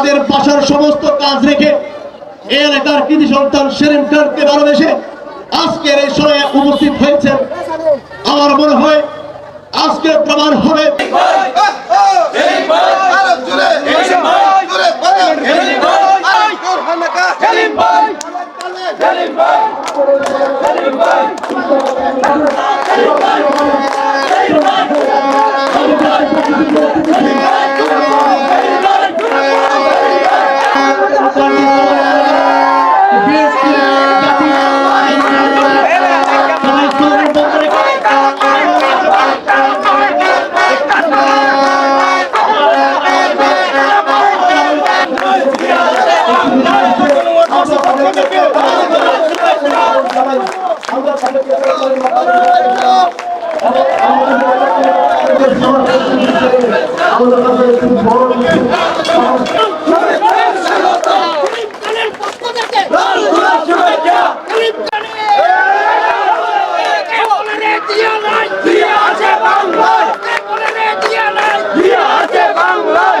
তাদের বাসার সমস্ত কাজ রেখে এই এলাকার কৃতি সন্তান সেলিম খানকে ভালোবেসে আজকের এই সময়ে উপস্থিত হয়েছেন। আমার মনে হয় আজকে প্রমাণ হবে। থেকে শুভেচ্ছা গরিব খানের বলে রে দিয়া নাই দিয়া আছে বাংলায় বলে রে দিয়া নাই দিয়া আছে বাংলায়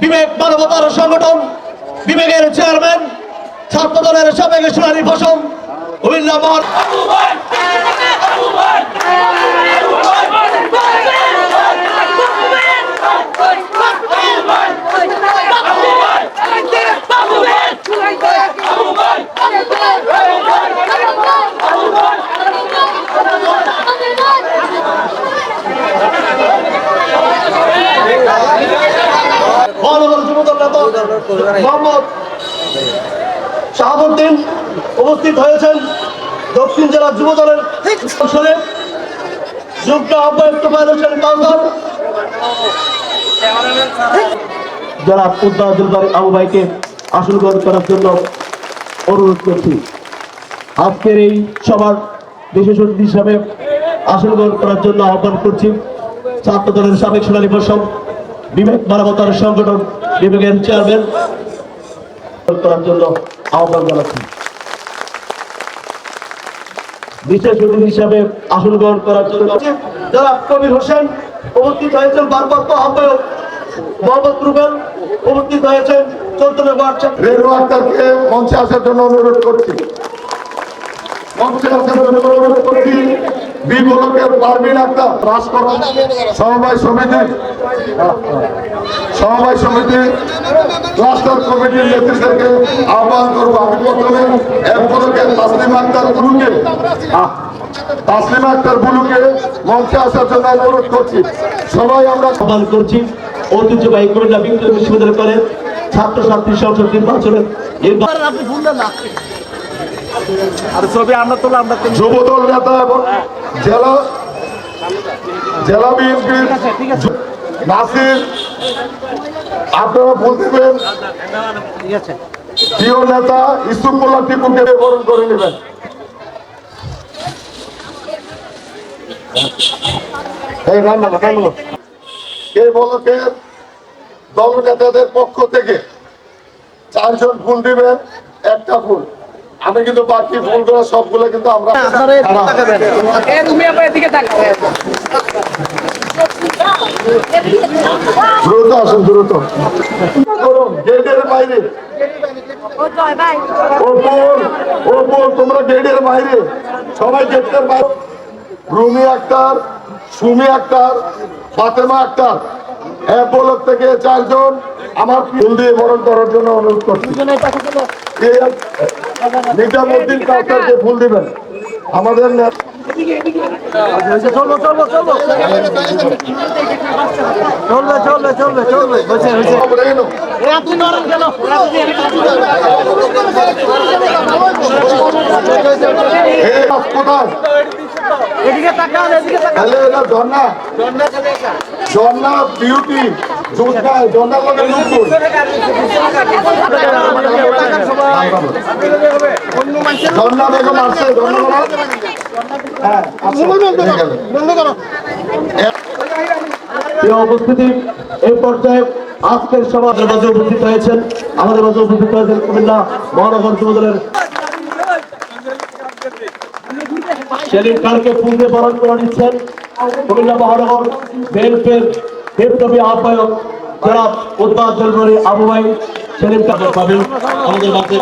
বিবেক মানবতার সংগঠন বিবেকের চেয়ারম্যান ছাত্র দলের সাবেক সোনালী ফসল কুমিল্লা মহানগর যুবদল নেতা মোহাম্মদ শাহাবুদ্দিন উপস্থিত হয়েছেন দক্ষিণ জেলা যুব দলের আসলে যুগ্ম আহ্বায়ক হোসেন আবু ভাইকে আসন গ্রহণ করার জন্য অনুরোধ করছি। আজকের এই সভার বিশেষ অতিথি হিসাবে আসন গ্রহণ করার জন্য আহ্বান করছি ছাত্র দলের সাবেক সোনালী বসম বিবেক মানবতার সংগঠন, বিবেকের চেয়ারম্যান করার জন্য আহ্বান জানাচ্ছি। বিশেষ অতিথি হিসাবে আসন গ্রহণ করার জন্য যারা কবির হোসেন উপস্থিত হয়েছেন ভারপ্রাপ্ত আহ্বায়ক মোহাম্মদ রুবেল উপস্থিত হয়েছেন চৌদ্দ রেণু মঞ্চে আসার জন্য অনুরোধ করছি। মঞ্চে আসার জন্য অনুরোধ করছি বি ব্লকের পারভিন আক্তার রাজকরণ সমবায় সমিতি। সমবায় সমিতি ক্লাস্টার কমিটির নেতৃত্বকে আহ্বান করব আমি প্রথমে। এক ব্লকের তাসলিম আক্তার আহ, তাসলিম আক্তার বুলুকে মঞ্চে আসার জন্য অনুরোধ করছি। সবাই আমরা আহ্বান করছি ঐতিহ্যবাহী বিক্রম বিশ্ববিদ্যালয় কলেজ ছাত্রছাত্রী সংসদ নির্বাচনের নির্বাচন যুবদল নেতা এবং জেলা জেলা বিএনপির নাসির আপনারা ভুল দিবেন। প্রিয় নেতা ইসুফুল্লাহ টিপুকে বরণ করে নেবেন। এই রান্না রান্না এই বলকের দল নেতাদের পক্ষ থেকে চারজন ফুল দিবেন একটা ফুল আমি কিন্তু বাকি ফুলগুলো সবগুলো কিন্তু আমরা দ্রুত আসুন দ্রুত। করুন গেটের বাইরে। ও বোন ও বোন তোমরা গেটের বাইরে। সবাই গেটের বাইরে। রুমি আক্তার সুমি আক্তার ফাতেমা আক্তার। বলক থেকে চারজন আমার ফুল দিয়ে বরণ করার জন্য অনুরোধ করছি। নিজামুদ্দিন কাউসারকে ফুল দিবেন। আমাদের নেতা কোথায়? ঝর্ণা হ্যাঁ উপস্থিতি এই পর্যায়ে আজকের মাঝে উপস্থিত হয়েছেন আমাদের মাঝে উপস্থিত হয়েছেন কুমিল্লা মহানগর যুবদলের সেলিম খানকে পুঁজে বরণ করে নিচ্ছেন। কুমিল্লা মহানগর বিএনপির বিপ্লবী আহ্বায়ক জনাব উদ্বাদ জলবরি আবু ভাই সেলিম খান পাবেন আমাদের মাঝে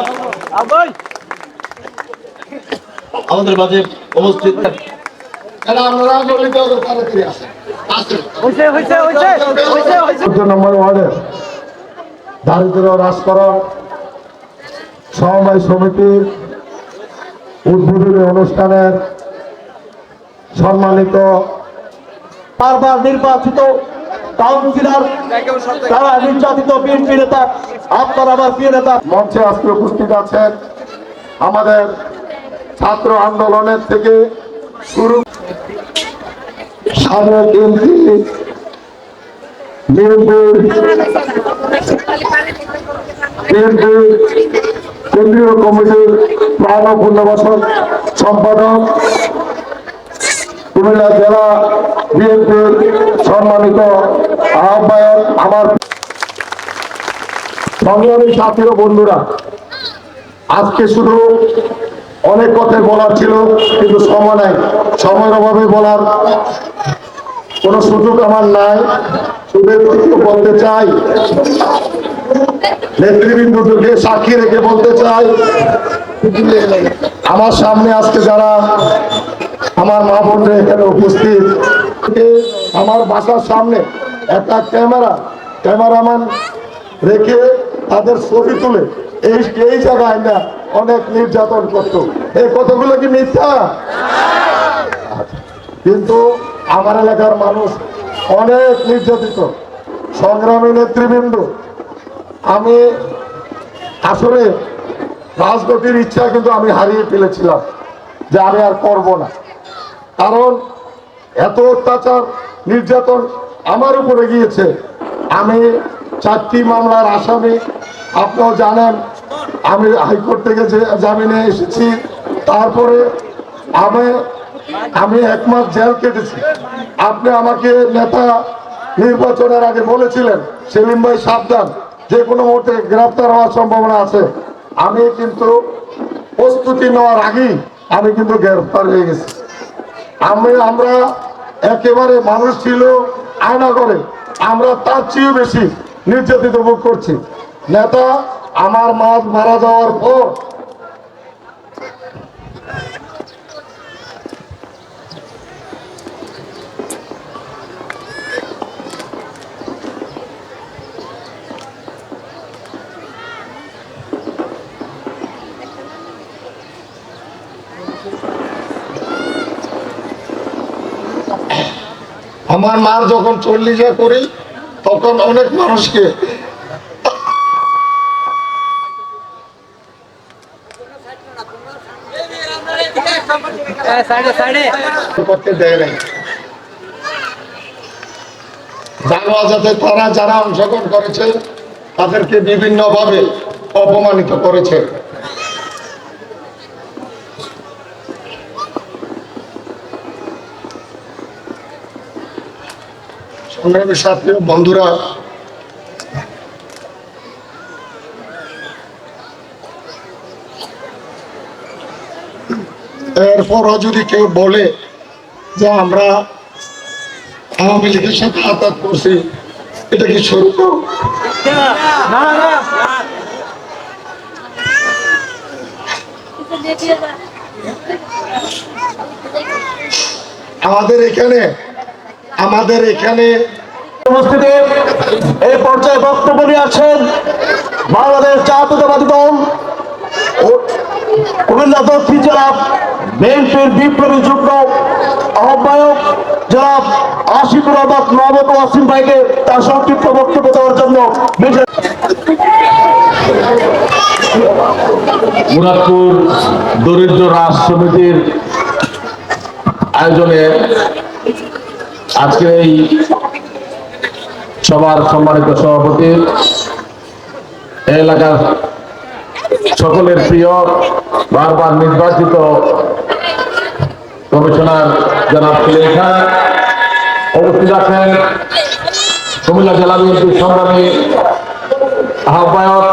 আমাদের মাঝে উপস্থিত নম্বর ওয়ার্ডের দারিদ্র হ্রাসকরণ সমবায় সমিতির উদ্বোধনী অনুষ্ঠানের সম্মানিত বারবার নির্বাচিত কাউন্সিলর তারা নির্যাতিত বিএনপি নেতা আপনার আমার প্রিয় নেতা। মঞ্চে আজকে উপস্থিত আছেন আমাদের ছাত্র আন্দোলনের থেকে শুরু। সাবেক এমপি বিএনপির বিএনপির কেন্দ্রীয় কমিটির প্রাণ পুনর্বাসন সম্পাদক কুমিল্লা জেলা বিএনপির সম্মানিত আহ্বায়ক আমার সংগ্রামী সাথী বন্ধুরা, আজকে শুধু অনেক কথাই বলার ছিল, কিন্তু সময় নাই। সময়ের অভাবে বলার কোনো সুযোগ আমার নাই। শুধু বলতে চাই, নেতৃবৃন্দকে সাক্ষী রেখে বলতে চাই, আমার সামনে আজকে যারা আমার মা বোনরা এখানে উপস্থিত। আমার বাসার সামনে একটা ক্যামেরা, ক্যামেরাম্যান রেখে তাদের ছবি তুলে। এই এই জায়গায় না অনেক নির্যাতন করতো। এই কতগুলো কি মিথ্যা? কিন্তু আমার এলাকার মানুষ অনেক নির্যাতিত। সংগ্রামী নেতৃবৃন্দ, আমি আসলে রাজনীতির ইচ্ছা কিন্তু আমি হারিয়ে ফেলেছিলাম যে আমি আর করব না। কারণ এত অত্যাচার, নির্যাতন আমার উপরে গিয়েছে। আমি চারটি মামলার আসামি আপনারা জানেন, আমি হাইকোর্ট থেকে যে জামিনে এসেছি, তারপরে আমি আমি এক মাস জেল কেটেছি। আপনি আমাকে নেতা নির্বাচনের আগে বলেছিলেন, সেলিম ভাই সাবধান, যে কোনো মুহূর্তে গ্রেপ্তার হওয়ার সম্ভাবনা আছে। আমি কিন্তু প্রস্তুতি নেওয়ার আগেই আমি কিন্তু গ্রেপ্তার হয়ে গেছি। আমি আমরা একেবারে মানুষ ছিল আয়না করে আমরা তার চেয়েও বেশি নির্যাতিত ভোগ করছি। নেতা, আমার মাছ মারা যাওয়ার পর আমার মার যখন চল্লিশে করি তখন অনেক মানুষকে করতে দেয় নাই। যাতে তারা যারা অংশগ্রহণ করেছে তাদেরকে বিভিন্নভাবে অপমানিত করেছে। সংগ্রামী সাথী বন্ধুরা এরপরও যদি কেউ বলে যে আমরা আওয়ামী লীগের সাথে আঘাত করছি এটা কি সত্য আমাদের এখানে আমাদের এখানে উপস্থিতি এই পর্যায়ে বক্তব্য নিয়ে আছেন বাংলাদেশ জাতীয়তাবাদী দল কুমিল্লা জেলা বিএনপির বিপ্লবী যুগ্ম আহ্বায়ক জনাব আশিকুর মোহাম্মদ ওয়াসিম ভাইকে তার সংক্ষিপ্ত বক্তব্য দেওয়ার জন্য মুরাদপুর দরিদ্র রাজ সমিতির আয়োজনে আজকের এই সবার সম্মানিত সভাপতি এলাকার সকলের প্রিয়, বারবার নির্বাচিত কমিশনার জনাব খান উপস্থিত আছেন। কুমিল্লা জেলা বিএনপির সংগ্রামী আহ্বায়ক,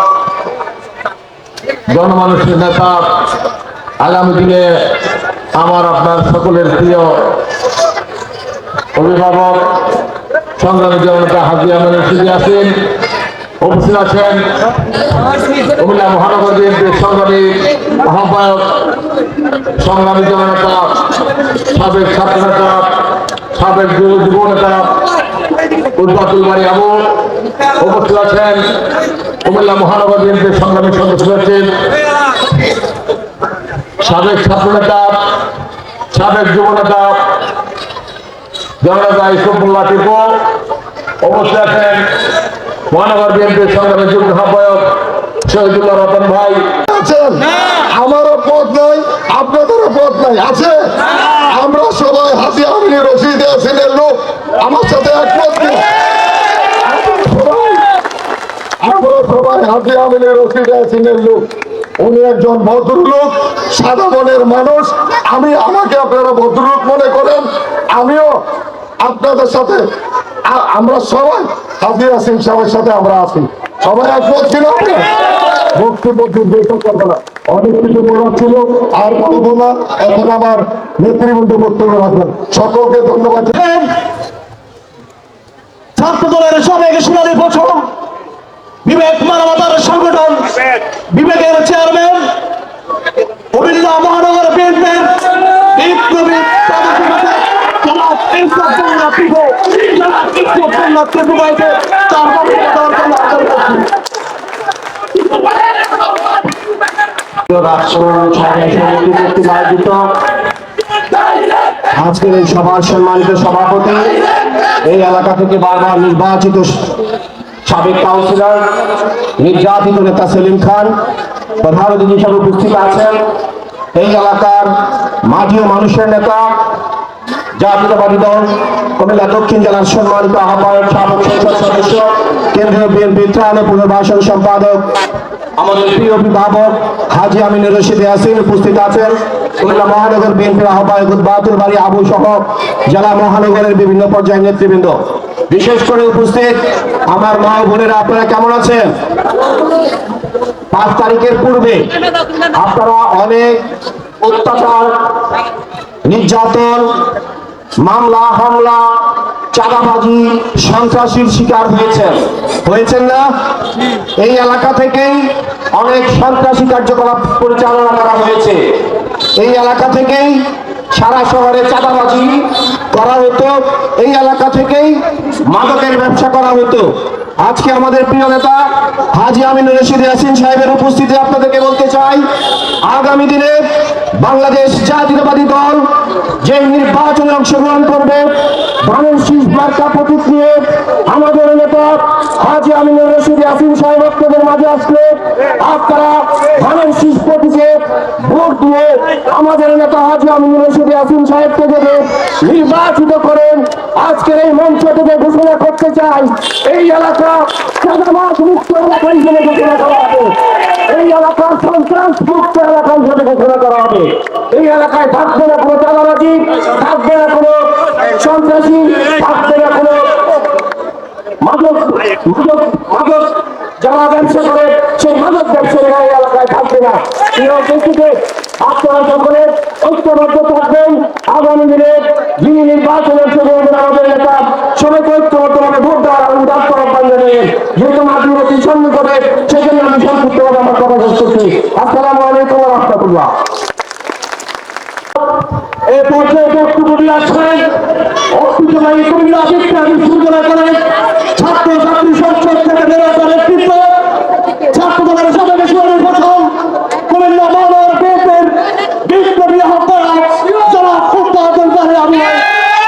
জনমানুষের নেতা, আগামী দিনে আমার আপনার সকলের প্রিয় অভিভাবক, সংগ্রামী জনতা হাজি আহমেদ রশিদি আছেন উপস্থিত আছেন কুমিল্লা মহানগর বিএনপির সংগ্রামী আহ্বায়ক, সংগ্রামী জনতা সাবেক ছাত্র নেতা সাবেক যুব নেতা উদ্বাতুল বাড়ি আবু উপস্থিত আছেন কুমিল্লা মহানগর বিএনপির সংগ্রামী সদস্য আছেন সাবেক ছাত্র নেতা সাবেক যুব নেতা জননেতা ইসুফুল্লাহ টিপু উপস্থিত আছেন মহানগর বিএনপির সংগ্রামী যুগ্ম আহ্বায়ক শহীদুল্লাহ রতন ভাই। আমারও পথ নাই আপনাদেরও পথ নাই আছে? আমরা সবাই হাসি আমি রশিদ আসিনের লোক আমার সাথে একমত? আমরা সবাই হাসি আমিনের রশিদ আসিনের লোক উনি একজন ভদ্রলোক সাদা মনের মানুষ। আমি আমাকে আপনারা ভদ্রলোক মনে করেন আমিও আপনাদের সাথে আমরা সবাই হাজি আসিন সাহেবের সাথে আমরা আছি। সবাই একমত ছিল? না। অনেক কিছু ছিল, আর বলব না, এখন আমার নেতৃবৃন্দ বক্তব্য রাখবেন। সকলকে ধন্যবাদ। সংগঠন, বিবেকের মহানগর বিএনপির বিপ্লবী পদক্ষেপে জনাব ইনসাফুল্লাহ টিপু, আজকের এই সভার সম্মানিত সভাপতি, এই এলাকা থেকে বারবার নির্বাচিত সাবেক কাউন্সিলর, নির্যাতিত নেতা সেলিম খান, প্রধান অতিথি হিসাবে উপস্থিত আছেন। এই এলাকার মাটি ও মানুষের নেতা জাতীয়তাবাদী দল, কুমিল্লা দক্ষিণ জেলার সম্মানিত আহ্বায়ক, সাবেক সংসদ সদস্য, কেন্দ্রীয় বিএনপি ত্রাণ পুনর্বাসন সম্পাদক, আমাদের প্রিয় অভিভাবক হাজি আমিনুর রশিদ ইয়াসিন উপস্থিত আছেন। কুমিল্লা মহানগর বিএনপির আহ্বায়ক বাড়ি আবু সহ জেলা মহানগরের বিভিন্ন পর্যায়ের নেতৃবৃন্দ। বিশেষ করে উপস্থিত আমার মা বোনেরা, আপনারা কেমন আছেন? পাঁচ তারিখের পূর্বে আপনারা অনেক অত্যাচার নির্যাতন, মামলা, হামলা, চাঁদাবাজি, সন্ত্রাসীর শিকার হয়েছেন হয়েছেন না? এই এলাকা থেকেই অনেক সন্ত্রাসী কার্যকলাপ পরিচালনা করা হয়েছে। এই এলাকা থেকেই সারা শহরে চাঁদাবাজি করা হতো, এই এলাকা থেকেই মাদকের ব্যবসা করা হতো। আজকে আমাদের প্রিয় নেতা হাজি আমিনুর রশিদ ইয়াসিন সাহেবের উপস্থিতি আপনাদেরকে বলতে চাই, আগামী দিনে বাংলাদেশ জাতীয়তাবাদী দল যে নির্বাচনে অংশগ্রহণ করবে, মানুষ বার্তা প্রতীক নিয়ে আমাদের হাজি আমিনুর রশিদ ইয়াসিন সাহেব আপনাদের মাঝে আসলে আপনারা ধানের ভোট দিয়ে আমাদের নেতা হাজি আমিনুর রশিদ ইয়াসিন সাহেবকে যদি নির্বাচিত করেন, আজকের এই মঞ্চ থেকে ঘোষণা করতে চাই, এই এলাকা এলাকা এই এলাকা এই এলাকায় থাকবে না কোনো চাঁদাবাজি, থাকবে না কোনো সন্ত্রাসী থাকবে না কোনো মাদক যারা ব্যবসা করে সেই মাদক ব্যবসায়ীরা এই এলাকায় থাকবে না প্রিয় ব্যক্তিকে আপনারা সকলে ঐক্যবদ্ধ থাকবেন আগামী দিনে বিজ্ঞানী সূচনা করেন ছাত্র ছাত্রী সংসদ থেকে নির্বাচন নেতৃত্ব ছাত্র দলের সাবেক সুরের প্রথম কুমিল্লা মহানগর বিএনপির বিপ্লবী আহ্বায়ক যারা খুদ্া আব্দুল বাড়ি আবু ভাই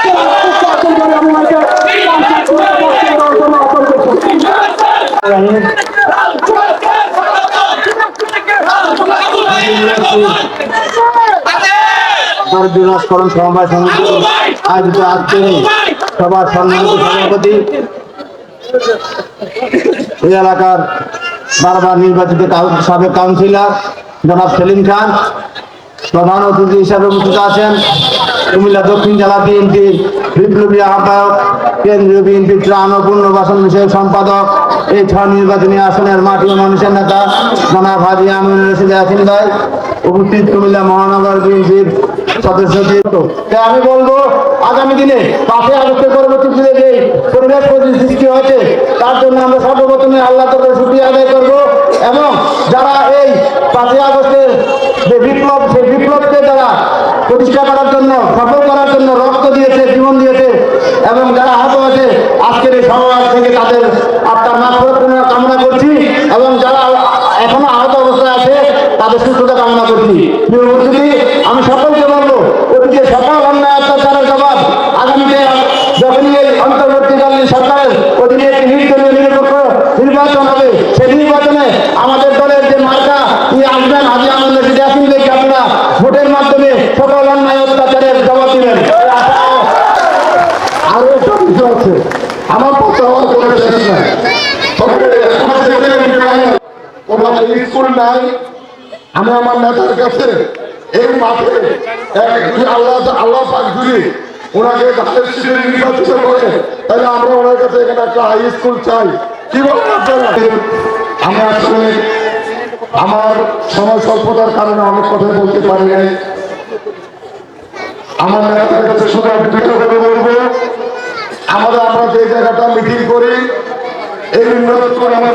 যারা খুদ্া আব্দুল বাড়ি আবু ভাইকে তার সাথে বক্তব্য দেওয়ার জন্য আহ্বান দিনাজকরণ সমবায় সমিতি আয়োজিত আজকে সবার সম্মানিত সভাপতি, এই এলাকার বারবার নির্বাচিত সাবেক কাউন্সিলর জনাব সেলিম খান প্রধান অতিথি হিসাবে উপস্থিত আছেন কুমিল্লা দক্ষিণ জেলা বিএনপির বিপ্লবী আহ্বায়ক, কেন্দ্রীয় বিএনপি ত্রাণ ও পুনর্বাসন বিষয়ক সম্পাদক, এই ছয় নির্বাচনী আসনের মাটি ও মানুষের নেতা জনাব হাজি আমিন রশিদ আসিন ভাই। উপস্থিত কুমিল্লা মহানগর বিএনপির আমি বলব, আগামী দিনে পাশে আগস্টের পরবর্তীতে যে পরিবেশ সৃষ্টি হয়েছে, তার জন্য আমরা সর্বপ্রথমে আল্লাহ তাদের শুক্রিয়া আদায় করব এবং যারা এই পাঁচই আগস্টের যে বিপ্লব, সেই বিপ্লবকে যারা প্রতিষ্ঠা করার জন্য, সফল করার জন্য রক্ত দিয়েছে, জীবন দিয়েছে এবং যারা আহত হয়েছে, আজকের এই সমাজ থেকে তাদের আত্মার মাফরত কামনা করছি এবং যারা এখনও আহত অবস্থায় আছে, তাদের সুস্থতা কামনা করছি। আমি সকলকে বলব অতীতে সকল অন্যায় অত্যাচারের জবাব আগামীতে যখনই এই অন্তর্বর্তীকালীন সরকারের অধীনে একটি নির্দলীয় নিরপেক্ষ নির্বাচন হবে সেই নির্বাচনে আমাদের দলের যে মার্কা তিনি আসবেন হাজি আহমদ রশিদ ইয়াসিন ভাইকে আপনারা ভোটের মাধ্যমে সকল অন্যায় অত্যাচারের জবাব দিবেন এই আশা ও আরও একটা বিষয় আছে আমার পক্ষে আমার কোনো শেষ নাই তবে এখনও যেখানে স্কুল নাই। আমি আমার নেতার কাছে এই মাঠে আল্লাহ আল্লাহ পাক যদি ওনাকে ধানের শীতের নির্বাচিত করে তাহলে আমরা ওনার কাছে এখানে একটা হাই স্কুল চাই। কি আপনারা? আমি আসলে আমার সময় স্বল্পতার কারণে অনেক কথা বলতে পারি নাই। আমার নেতার কাছে শুধু দুটো কথা বলব। আমাদের আমরা যে জায়গাটা মিটিং করি, এই উন্নত করে আমার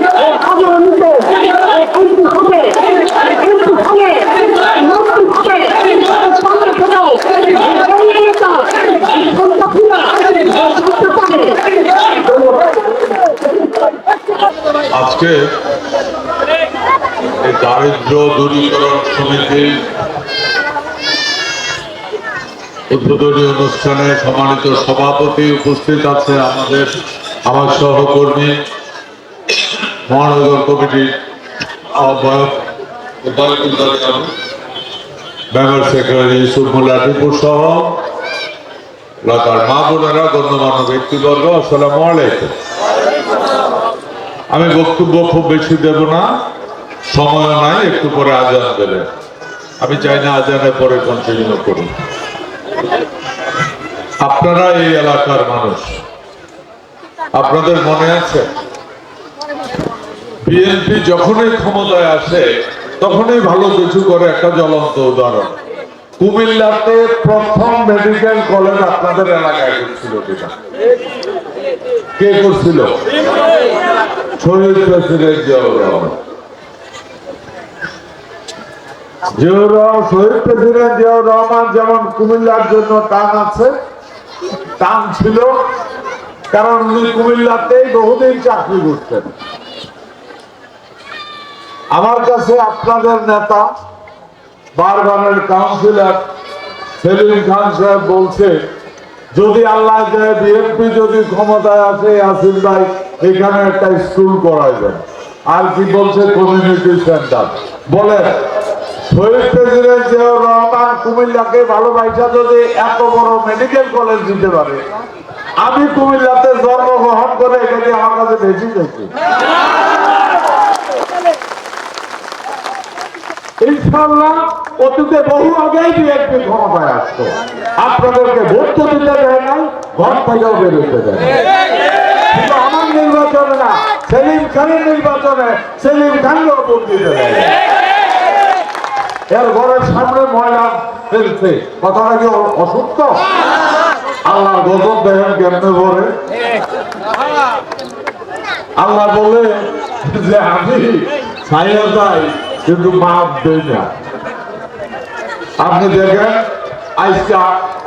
আজকে দারিদ্র দূরীকরণ সমিতির উদ্বোধনী অনুষ্ঠানে সম্মানিত সভাপতি উপস্থিত আছে আমাদের আমার সহকর্মী, মহানগর কমিটির আহ্বায়ক মেম্বার সেক্রেটারি এলাকার মা বোনেরা, গণ্যমান্য ব্যক্তিবর্গ, আসসালামু আলাইকুম। আমি বক্তব্য খুব বেশি দেব না। সময় নাই, একটু পরে আজান দেবে। আমি চাই না আজানের পরে কন্টিনিউ করুন। আপনারা এই এলাকার মানুষ। আপনাদের মনে আছে? বিএনপি যখনই ক্ষমতায় আসে, তখনই ভালো কিছু করে একটা জ্বলন্ত উদাহরণ। কুমিল্লাতে প্রথম মেডিকেল কলেজ আপনাদের এলাকায় করছিল কে করছিল? যেমন কুমিল্লার জন্য টান আছে, টান ছিল, কারণ উনি কুমিল্লাতেই বহুদিন চাকরি করতেন। আমার কাছে আপনাদের নেতা, বারবারের কাউন্সিলর সেলিম খান সাহেব বলছে, যদি আল্লাহ বিএনপি যদি ক্ষমতায় আসে আসিল ভাই এখানে একটা স্কুল করা যায় আর কি বলছে? কমিউনিটি সেন্টার বলে, শহীদ প্রেসিডেন্ট জিয়াউর রহমান কুমিল্লাকে ভালোবাসা যদি এত বড় মেডিকেল কলেজ দিতে পারে, আমি কুমিল্লাতে জন্মগ্রহণ করে এটাকে আমার কাছে বেশি দেখি ইনশাল্লাহ অতীতে বহু আগেই বিএনপি ক্ষমতায় আসতো। আপনাদেরকে ভোট তো দিতে দেয় নাই, ঘর থেকেও বেরোতে দেয় নির্বাচনে না। সেলিম খানের নির্বাচনে সেলিম খানকেও ভোট দিতে দেয়। এর ঘরের সামনে ময়লা ফেলছে। কথাটা কি অ- অসত্য? আল্লাহ গজব দেখেন কেমনে ভরে। আল্লাহ বলে যে, আমি ছাইয়া যাই, কিন্তু মাপ দেই না। আপনি দেখেন আজকে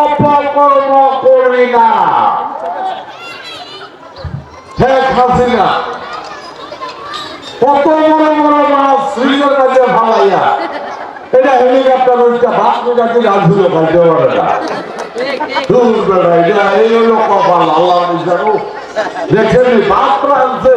অপকর্ম করি না। শেখ হাসিনা, কত বড় বড় মাছ শ্রীলঙ্কাতে ভালাইয়া এটা হেলিকপ্টার ওইটা বাস কাছে রাজুলে খাইতে পারে না? দূর বেড়া এটা এই হলো কপাল, আল্লাহ দেখেন বাস আনছে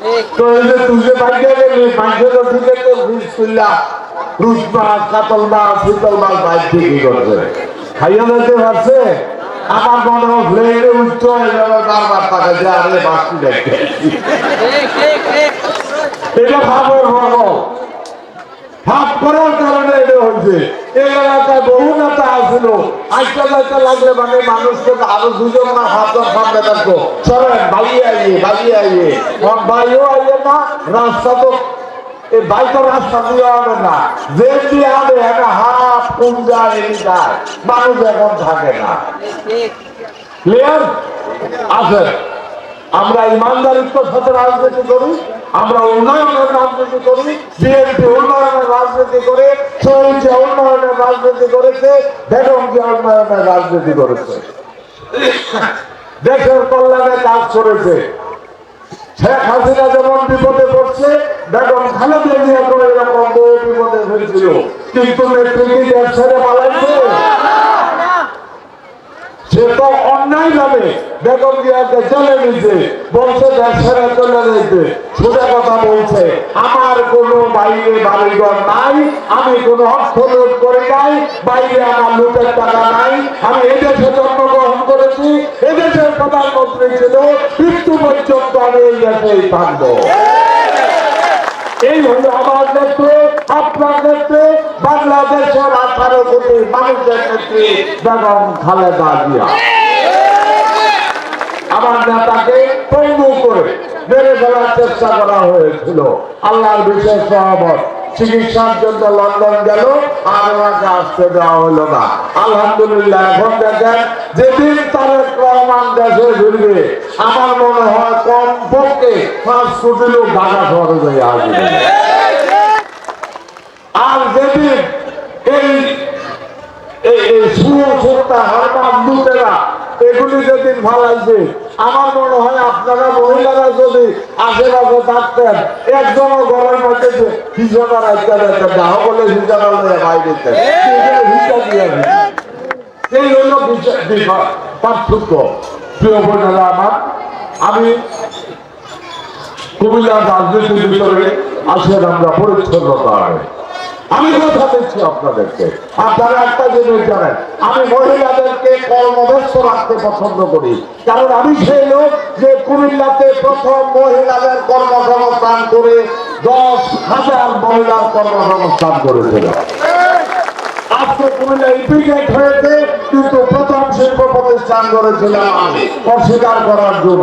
খায় তো এই যে তুই যে বাইকে গেলি মাঝে তো দিকে তো ফ্রিজ খুললা রুচ মাছ কাতল মাছ শীতল মাছ বাইক বিক্রি করছে। খাইয়া দিতে পারছে? আমার মনে হয় হয়ে বারবার টাকা যে আরে বাঁচতে দেখতে। এটা ভাবো ভাব। ভাব করার কারণে এটা হয়েছে। এই এলাকায় বহু নেতা আসছিল যাইতে লাগলে মানে মানুষকে আরও দুজন না সাতজন সামনে থাকতো। চলেন, বাড়িয়ে আইয়ে বাড়িয়ে আইয়ে। বাড়িও আইয়ে না, রাস্তা তো এই বাইকের রাস্তা দিয়ে হবে না। যে দিয়ে হবে একটা হাফ কুঞ্জা এলাকায় মানুষ এখন থাকে না। ক্লিয়ার আছে। আমরা ইমানদারিত্ব সাথে রাজনীতি করি? আমরা উন্নয়নের রাজনীতি করি, বিএনপি উন্নয়নের রাজনীতি করে, চলছে উন্নয়নের রাজনীতি করেছে, বেগম যে উন্নয়নের রাজনীতি করেছে। দেশের কল্যাণে কাজ করেছে। শেখ হাসিনা যেমন বিপদে পড়ছে, বেগম খালেদা জিয়া এরকম বিপদে ফেলছিল। কিন্তু দেশ ছেড়ে পালাইছে? সে তো অন্যায় ভাবে বেগম নিছে বলছে দেশের সোজা কথা বলছে আমার কোনো বাইরে বাড়িঘর নাই আমি কোনো অর্থ লুট করে নাই বাইরে আমার লুটের টাকা নাই আমি এদেশে জন্মগ্রহণ করেছি এদেশের প্রধানমন্ত্রী ছিল মৃত্যু পর্যন্ত আমি এই দেশেই থাকব। এই হলো আমার নেত্রী আপনার নেত্রী চেষ্টা করা হয়েছিল। আল্লাহর বিশেষ সহমত, চিকিৎসার জন্য লন্ডন গেল, আর ওনাকে আসতে দেওয়া হলো না। আলহামদুলিল্লাহ, এখন দেখেন, যেদিন তারেক রহমান দেশে ঘুরবে আমার মনে হয় কম পক্ষে পাঁচ কোটি লোক ঢাকা শহরে আর যেদিন এই এই এই সুয় সত্তা হারমান লুটেরা এগুলি যেদিন ফালাইছে আমার মনে হয় আপনারা মহিলারা যদি আশেপাশে থাকতেন একজনও ঘরের মধ্যে যে রাখতে দেখতেন না বলে হিজনা লয়ে বাইরে এই হইল বিষয়- বিষয়, পার্থক্য। প্রিয় বোনেরা আমার আমি কুমিল্লার রাজনীতির ভিতরে আসেন আমরা পরিচ্ছন্নতা আমি কথা দিচ্ছি আপনাদেরকে। আপনারা একটা জিনিস জানেন, আমি মহিলাদেরকে কর্মব্যস্ত রাখতে পছন্দ করি। কারণ আমি সেই লোক যে কুমিল্লাতে প্রথম মহিলাদের কর্মসংস্থান করে দশ হাজার মহিলার কর্মসংস্থান করেছিল। আজকে হয়েছে, কিন্তু প্রথম শিল্প প্রতিষ্ঠান করেছিলাম আমি। অস্বীকার করার জন্য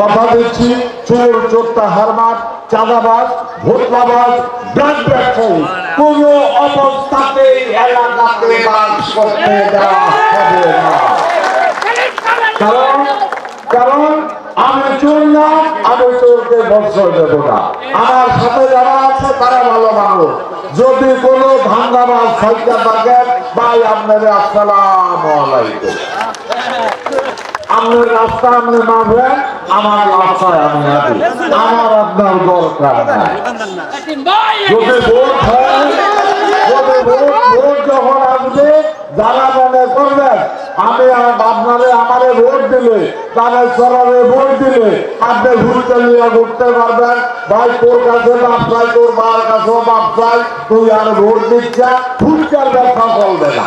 কথা দিচ্ছি চোর চোরটা হারমার, চাঁদাবাজ, ভোটলাবাজ ব্রাঞ্চ ব্যবসায়ী কোন অবস্থাতেই এলাকাতে বাস করতে দেওয়া হবে না। কারণ কারণ আমি চোর না, আমি চোরকে বৎসর দেবো না। আমার সাথে যারা আছে, তারা ভালো মানুষ। যদি কোনো ধান্দাবাজ সাইকেল থাকেন ভাই আপনাদের আসসালাম আলাইকুম। আপনার রাস্তা আপনি মারবেন আমার রাস্তায় আমি আছি আমার আপনার দরকার ভোট হয় যদি ভোট ভোট আমারে ভোট দিলে তাদের সরারে ভোট দিলে নিয়ে ঘুরতে পারবেন। ভাই, তোর কাছে বাপ চাই, তোর মার কাছেও বাপ চাই, তুই আর ভোট দিচ্ছা ফুটকার ব্যবসা চলবে না।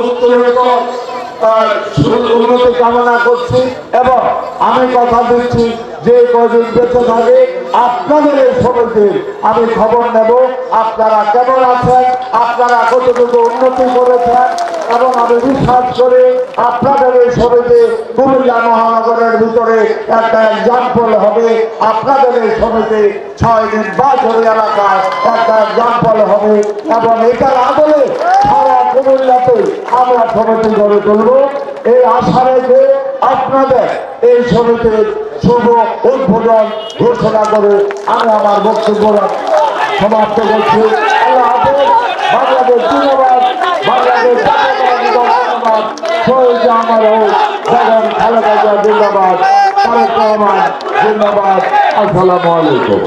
উত্তরিত উন্নতি কামনা করছি এবং আমি কথা দিচ্ছি, যে কদিন বেঁচে থাকে, আপনাদের এই সমিতির আমি খবর নেব, আপনারা কেমন আছেন, আপনারা কতটুকু উন্নতি করেছেন, এবং আমি বিশ্বাস করি আপনাদের এই সমিতি কুমিল্লা মহানগরের ভিতরে একটা এক্সাম্পল হবে। আপনাদের এই সমিতি ছয় দিন বাছরি এলাকায় একটা এক্সাম্পল হবে, এবং এটার আমরা সমিতি গড়ে তুলব। এই আশা আপনাদের এই সমিতির শুভ উদ্বোধন ঘোষণা করে আমি আমার বক্তব্য সমাপ্ত করছি। আল্লাহ হাফেজ, বাংলাদেশ ধন্যবাদ আমার হোক জগন খালেদা জিন্দাবাদ। আসসালামু আলাইকুম।